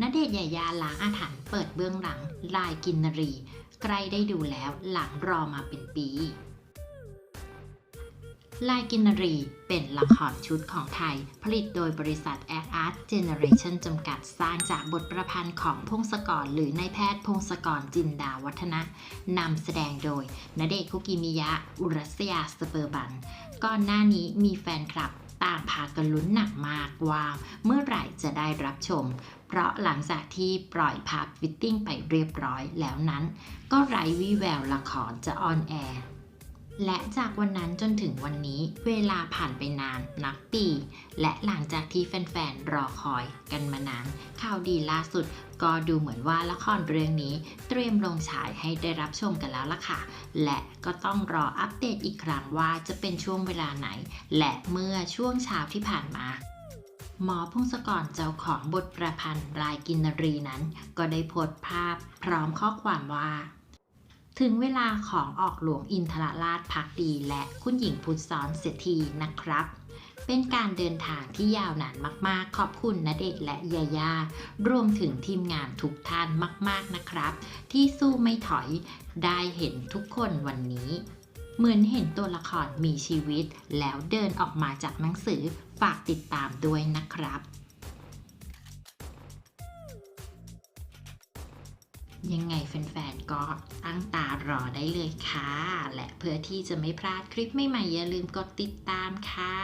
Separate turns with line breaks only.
ณเดชน์ยายาล้างอาถรรพ์เปิดเบื้องหลัง ลายกินนรี ใกล้ได้ดูแล้วหลังรอมาเป็นปี ลายกินนรีเป็นละครชุดของไทย ผลิตโดยบริษัท Act Art Generation จำกัดสร้างจากบทประพันธ์ของพงศกรหรือนายแพทย์พงศกรจินดาวัฒนะนำแสดงโดยณเดชน์คุกิมิยะ อุรัสยาสเปอร์บัน ก่อนหน้านี้มีแฟนคลับ ต่างพากันลุ้นหนักมากว่าเมื่อไหร่จะได้รับชม เพราะหลังจากที่ปล่อยภาพฟิตติ้งไปเรียบร้อยแล้วนั้น ก็ไร้วี่แววละครจะออนแอร์และจากวันนั้นจนถึงวันนี้เวลาผ่านไปนานนับปี และหลังจากที่แฟนๆ รอคอยกันมานานข่าวดีล่าสุด ก็ดูเหมือนว่าละครเรื่องนี้เตรียมลงฉายให้ได้รับชมกันแล้วล่ะค่ะ และก็ต้องรออัปเดตอีกครั้งว่าจะเป็นช่วงเวลาไหน และเมื่อช่วงเช้าที่ผ่านมาหมอพงศกรเจ้าของบทประพันธ์รายกินรีนั้น ก็ได้โพสต์ภาพพร้อมข้อความว่า ถึงเวลาของออกหลวงอินทรราชพักดี และคุณหญิงพุทธสอนเสียทีนะครับ เป็นการเดินทางที่ยาวนานมากๆ ขอบคุณณเดชและยายารวมถึงทีมงานทุกท่านมากๆนะครับ ที่สู้ไม่ถอยได้เห็นทุกคนวันนี้ เหมือนเห็นตัวละครมีชีวิต แล้วเดินออกมาจากหนังสือฝากติดตามด้วยนะครับยังไงแฟน ก็ตั้งตารอได้เลยค่ะ และเพื่อที่จะไม่พลาดคลิปใหม่ๆอย่าลืมกดติดตามค่ะ